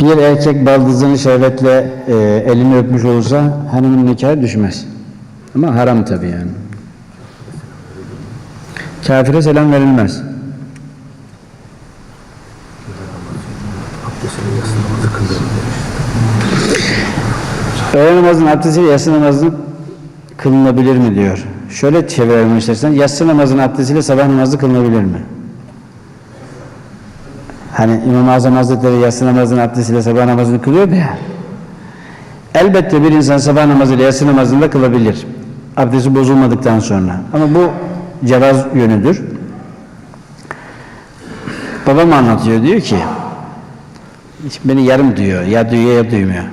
Bir erkek baldızını şehvetle e, elini öpmüş olsa hanımın nikahı düşmez. Ama haram tabii yani. Kafire selam verilmez. Öğle namazının abdestiyle yatsı namazı kılınabilir mi diyor. Şöyle çevirelim istersen. Yatsı namazının abdestiyle sabah namazı kılınabilir mi? Hani İmam-ı Azam Hazretleri yatsı namazının abdestiyle sabah namazını kılıyordu ya. Elbette bir insan sabah namazıyla yatsı namazını da kılabilir. Abdesti bozulmadıktan sonra. Ama bu cevaz yönüdür. Babam anlatıyor diyor ki beni yarım diyor. Ya duyuyor ya duymuyor.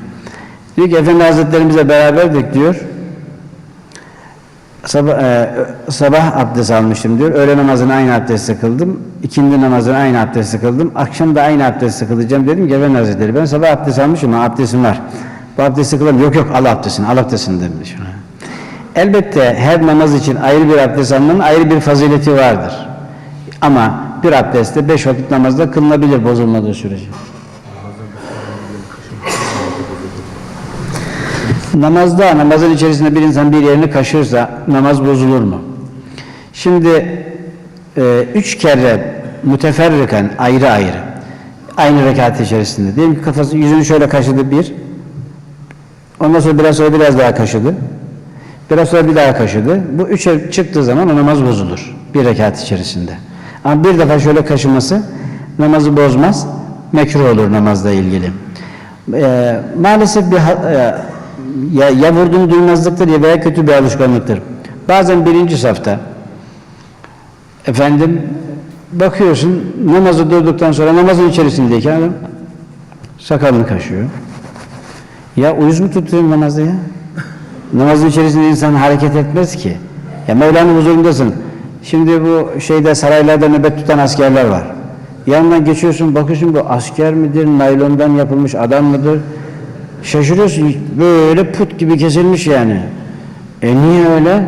Diyor ki Efendi Hazretlerimizle beraberdik diyor. Sabah, e, sabah abdest almıştım diyor. Öğle namazını aynı abdestle kıldım. İkindi namazını aynı abdestle kıldım. Akşam da aynı abdestle kılacağım dedim ki Efendi Hazretleri ben sabah abdest almışım ama abdestim var. Bu abdesti kılalım. Yok yok al abdestini al abdestini demiş. Elbette her namaz için ayrı bir abdest almanın ayrı bir fazileti vardır. Ama bir abdestte beş vakit namazda kılınabilir bozulmadığı sürece. Namazda, namazın içerisinde bir insan bir yerini kaşırsa namaz bozulur mu? Şimdi e, üç kere müteferriken ayrı ayrı aynı rekat içerisinde. Diyelim ki kafası yüzünü şöyle kaşıdı bir. Ondan sonra biraz sonra biraz daha kaşıdı. Biraz sonra bir daha kaşıdı. Bu üçe çıktığı zaman o namaz bozulur. Bir rekat içerisinde. Ama bir defa şöyle kaşıması namazı bozmaz. Mekruh olur namazla ilgili. Ee, maalesef bir e, ya, ya vurduğunu duymazlıktır ya veya kötü bir alışkanlıktır. Bazen birinci safta efendim bakıyorsun namazı durduktan sonra namazın içerisindeyken adam sakalını kaşıyor. Ya uyuz mu tutuyor namazda ya? Namazın içerisinde insan hareket etmez ki. Ya Mevla'nın huzurundasın. Şimdi bu şeyde saraylarda nöbet tutan askerler var. Yanından geçiyorsun bakıyorsun bu asker midir, naylondan yapılmış adam mıdır? Şaşırıyorsun böyle put gibi kesilmiş yani. E niye öyle?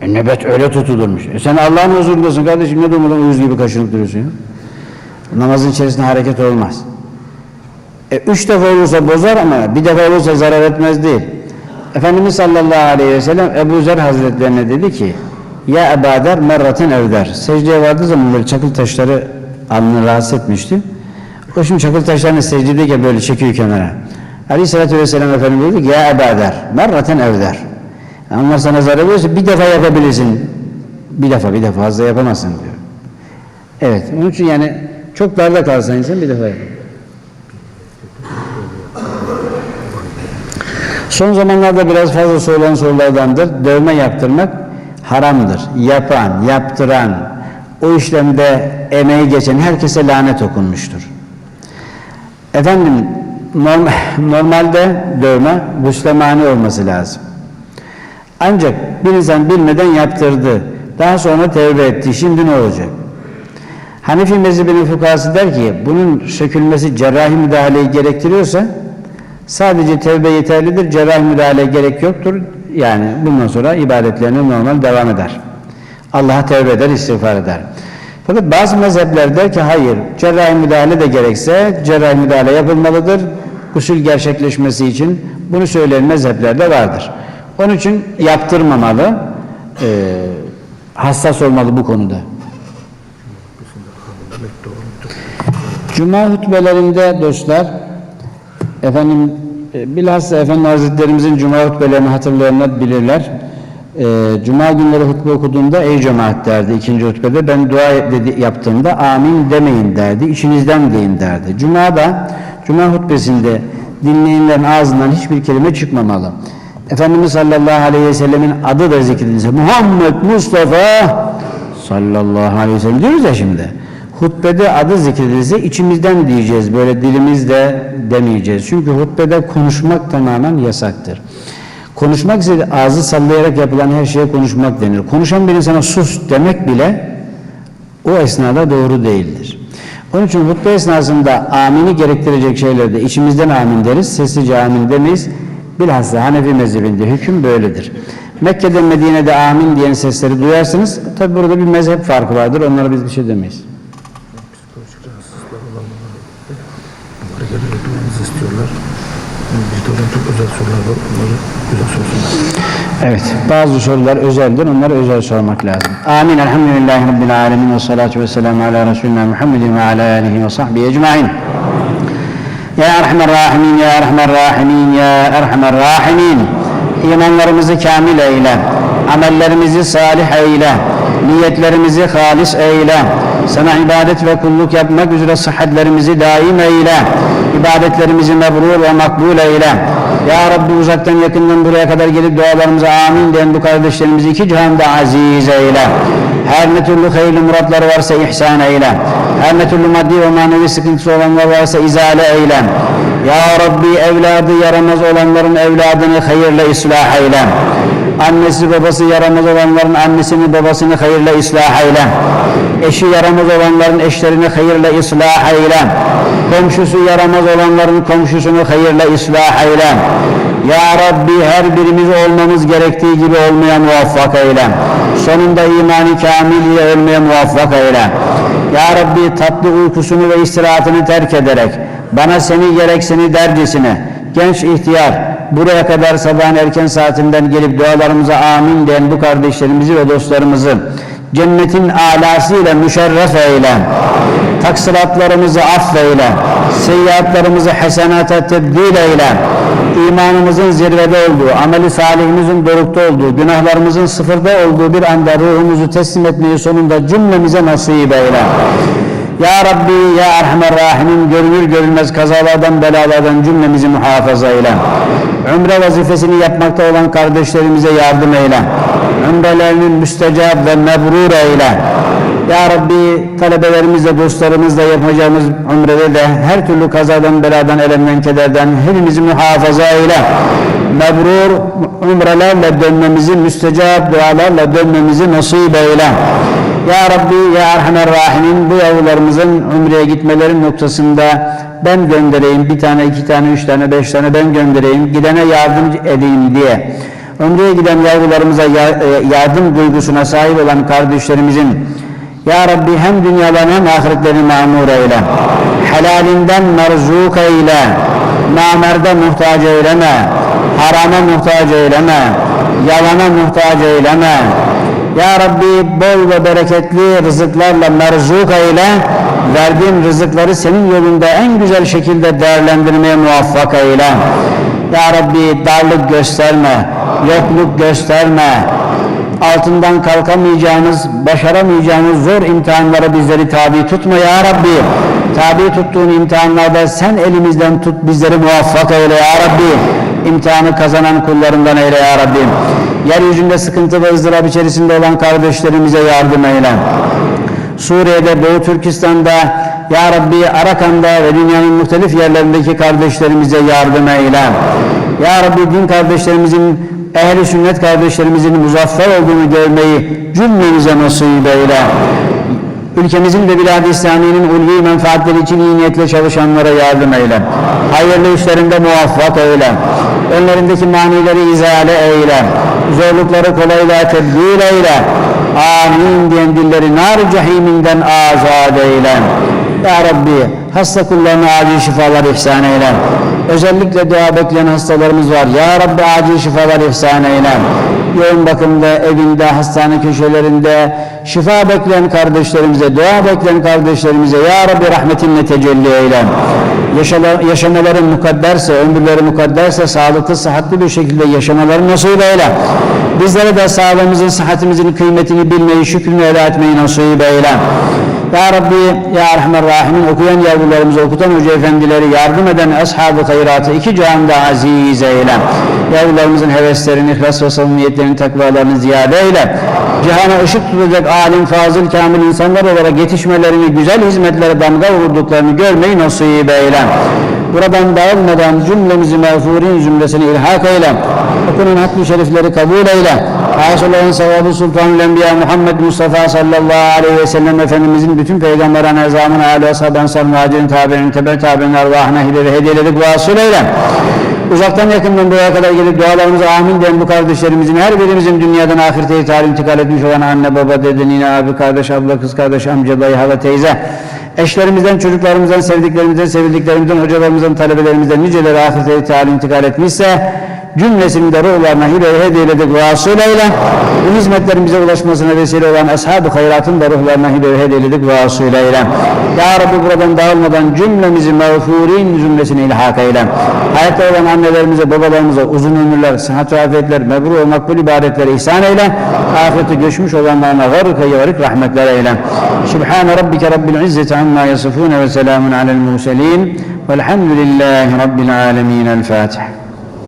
E nöbet öyle tutulurmuş. E sen Allah'ın huzurundasın kardeşim ne durmadan uyuz gibi kaşınıp duruyorsun ya? Namazın içerisinde hareket olmaz. E, üç defa olursa bozar ama bir defa olursa zarar etmez değil. Efendimiz sallallahu aleyhi ve sellem Ebu Zer Hazretlerine dedi ki Ya Ebader merraten evder. Secdeye vardığı zaman böyle çakıl taşları alnını rahatsız etmişti. O şimdi çakıl taşlarını secdedeyken böyle çekiyor kenara. Aleyhissalatü vesselam Efendimiz dedi ki Ya Ebader merraten evder. Onlar sana zarar verirse bir defa yapabilirsin. Bir defa bir defa fazla yapamazsın diyor. Evet onun için yani çok darda kalsa insan bir defa yapar. Son zamanlarda biraz fazla sorulan sorulardandır. Dövme yaptırmak haramdır. Yapan, yaptıran, o işlemde emeği geçen herkese lanet okunmuştur. Efendim norm- normalde dövme buslemani olması lazım. Ancak bir insan bilmeden yaptırdı. Daha sonra tevbe etti. Şimdi ne olacak? Hanefi mezhebinin fukahası der ki bunun sökülmesi cerrahi müdahaleyi gerektiriyorsa sadece tevbe yeterlidir. Cerrahi müdahale gerek yoktur. Yani bundan sonra ibadetlerine normal devam eder. Allah'a tevbe eder, istiğfar eder. Fakat bazı mezhepler der ki hayır, cerrahi müdahale de gerekse cerrahi müdahale yapılmalıdır. Gusül gerçekleşmesi için bunu söyleyen mezhepler de vardır. Onun için yaptırmamalı, eee, hassas olmalı bu konuda. Cuma hutbelerinde dostlar, efendim e, bilhassa Efendi Hazretlerimizin Cuma hutbelerini hatırlayanlar bilirler. E, Cuma günleri hutbe okuduğunda ey cemaat derdi ikinci hutbede ben dua dedi, yaptığımda amin demeyin derdi, içinizden deyin derdi. Cuma'da, Cuma hutbesinde dinleyenlerin ağzından hiçbir kelime çıkmamalı. Efendimiz sallallahu aleyhi ve sellemin adı da zikredilse Muhammed Mustafa sallallahu aleyhi ve sellem diyoruz ya şimdi. Hutbede adı zikredilse içimizden diyeceğiz. Böyle dilimizle demeyeceğiz. Çünkü hutbede konuşmak tamamen yasaktır. Konuşmak ise ağzı sallayarak yapılan her şeye konuşmak denir. Konuşan bir insana sus demek bile o esnada doğru değildir. Onun için hutbe esnasında amini gerektirecek şeylerde içimizden amin deriz, sessizce amin demeyiz. Bilhassa Hanefi mezhebinde hüküm böyledir. Mekke'de Medine'de amin diyen sesleri duyarsınız. Tabi burada bir mezhep farkı vardır. Onlara biz bir şey demeyiz. İstiyorlar. Bizde olan çok özel sorular var. Bunları güzel sorsunlar. Evet, bazı sorular özeldir. Onları özel sormak lazım. Amin. Elhamdülillahi Rabbil alemin. Ve salatu ve selamu ala Resulina Muhammedin ve ala alihi ve sahbihi ecmain. Ya Erhamer Rahimin, Ya Erhamer Rahimin, Ya Erhamer Rahimin. İmanlarımızı kamil eyle, amellerimizi salih eyle, niyetlerimizi halis eyle, sana ibadet ve kulluk yapmak üzere sıhhatlerimizi daim eyle, ibadetlerimizi mebrur ve makbul eyle. Ya Rabbi uzaktan yakından buraya kadar gelip dualarımıza amin diyen bu kardeşlerimizi iki cihanda aziz eyle. Her ne türlü hayırlı muratları varsa ihsan eyle. Her ne türlü maddi ve manevi sıkıntısı olanlar varsa izale eyle. Ya Rabbi evladı yaramaz olanların evladını hayırla ıslah eyle. Annesi babası yaramaz olanların annesini babasını hayırla ıslah eyle. Eşi yaramaz olanların eşlerini hayırla ıslah eyle. Komşusu yaramaz olanların komşusunu hayırla ıslah eyle. Ya Rabbi her birimiz olmamız gerektiği gibi olmaya muvaffak eyle. Sonunda imani kamil ile ölmeye muvaffak eyle. Ya Rabbi tatlı uykusunu ve istirahatını terk ederek bana seni gerek seni dercesine genç ihtiyar buraya kadar sabahın erken saatinden gelip dualarımıza amin diyen bu kardeşlerimizi ve dostlarımızı cennetin alası ile müşerref eyle. Taksiratlarımızı affeyle. Seyyiatlarımızı hasenata tebdil eyle. İmanımızın zirvede olduğu, ameli salihimizin dorukta olduğu, günahlarımızın sıfırda olduğu bir anda ruhumuzu teslim etmeyi sonunda cümlemize nasip eyle. Ya Rabbi, Ya Erhamer Rahimin görünür görünmez kazalardan, belalardan cümlemizi muhafaza eyle. Ümre vazifesini yapmakta olan kardeşlerimize yardım eyle. Ümrelerinin müstecab ve mebrur eyle. Ya Rabbi talebelerimizle, dostlarımızla yapacağımız ümrede de her türlü kazadan, beladan, elemden, kederden hepimizi muhafaza eyle. Mebrur ümrelerle dönmemizi, müstecab dualarla dönmemizi nasip eyle. Ya Rabbi, Ya Erhamer Rahimin bu yavrularımızın umreye gitmeleri noktasında ben göndereyim, bir tane, iki tane, üç tane, beş tane ben göndereyim, gidene yardımcı edeyim diye. Umreye giden yavrularımıza ya- e, yardım duygusuna sahip olan kardeşlerimizin Ya Rabbi hem dünyalarını hem ahiretlerini mamur eyle. Helalinden merzuk eyle. Namerde muhtaç eyleme. Harama muhtaç eyleme. Yalana muhtaç eyleme. Ya Rabbi bol ve bereketli rızıklarla merzuk eyle. Verdiğin rızıkları senin yolunda en güzel şekilde değerlendirmeye muvaffak eyle. Ya Rabbi darlık gösterme, yokluk gösterme, altından kalkamayacağımız, başaramayacağımız zor imtihanlara bizleri tabi tutma ya Rabbi. Tabi tuttuğun imtihanlarda sen elimizden tut bizleri muvaffak eyle ya Rabbi. İmtihanı kazanan kullarından eyle ya Rabbi. Yeryüzünde sıkıntı ve ızdırap içerisinde olan kardeşlerimize yardım eyle. Suriye'de, Doğu Türkistan'da, Ya Rabbi Arakan'da ve dünyanın muhtelif yerlerindeki kardeşlerimize yardım eyle. Ya Rabbi din kardeşlerimizin, ehli sünnet kardeşlerimizin muzaffer olduğunu görmeyi cümlemize nasip eyle. Ülkemizin ve bilad-i İslamiye'nin ulvi menfaatleri için iyi niyetle çalışanlara yardım eyle. Hayırlı işlerinde muvaffak eyle. Önlerindeki manileri izale eyle. Zorlukları kolaylığa tebdil eyle. Amin diyen dilleri nar cehiminden azad eyle. Ya Rabbi hasta kullarına acil şifalar ihsan eyle. Özellikle dua bekleyen hastalarımız var. Ya Rabbi acil şifalar ihsan eyle. Yoğun bakımda, evinde, hastane köşelerinde şifa bekleyen kardeşlerimize, dua bekleyen kardeşlerimize Ya Rabbi rahmetinle tecelli eyle. Yaşamaları mukadderse, ömürleri mukadderse sağlıklı, sıhhatli bir şekilde yaşamaları nasip eyle. Bizlere de sağlığımızın, sıhhatimizin kıymetini bilmeyi, şükrünü eda etmeyi nasip eyle. Ya Rabbi, Ya Erhamer Rahimin okuyan yavrularımızı, okutan hoca efendileri, yardım eden ashab-ı hayratı iki cihanda aziz eyle. Yavrularımızın heveslerini, ihlas ve samimiyetlerini, takvalarını ziyade eyle. Cihana ışık tutacak alim, fazıl, kamil insanlar olarak yetişmelerini, güzel hizmetlere damga vurduklarını görmeyi nasip eyle. Buradan dağılmadan cümlemizi mağfurin zümresine ilhak eyle. Okunan hatmi şerifleri kabul eyle. Hasıların sevabı Sultanül Enbiya Muhammed Mustafa sallallahu aleyhi ve sellem Efendimizin bütün peygamberin ezamın âli ashabı ensar muhacirin tabi'in tebe tabi'in arvahına hibe ve hediyeleri vasıl eyle. Uzaktan yakından buraya kadar gelip dualarımıza amin diyen bu kardeşlerimizin her birimizin dünyadan ahirete ithal intikal etmiş olan anne, baba, dede, nine, abi, kardeş, abla, kız kardeş, amca, dayı, hala, teyze, eşlerimizden, çocuklarımızdan, sevdiklerimizden, sevildiklerimizden, hocalarımızdan, talebelerimizden niceleri ahirete ithal intikal etmişse cümlesini de ruhlarına hidayet hediye eyledik vasılayla bu hizmetlerimize ulaşmasına vesile olan ashab-ı hayratın da ruhlarına hidayet hediye eyledik vasılayla Ya Rabbi buradan dağılmadan cümlemizi mağfurin zümresine ilhak eyle. Hayatta olan annelerimize babalarımıza uzun ömürler sıhhat ve afiyetler mebrur ve makbul ibadetler ihsan eyle. Ahirete göçmüş olanlarına garıka yavarık rahmetler eyle. Sübhane Rabbike Rabbil İzzeti amma yasifune ve selamun alel murselin. Velhamdülillahi Rabbil alemin. El Fatiha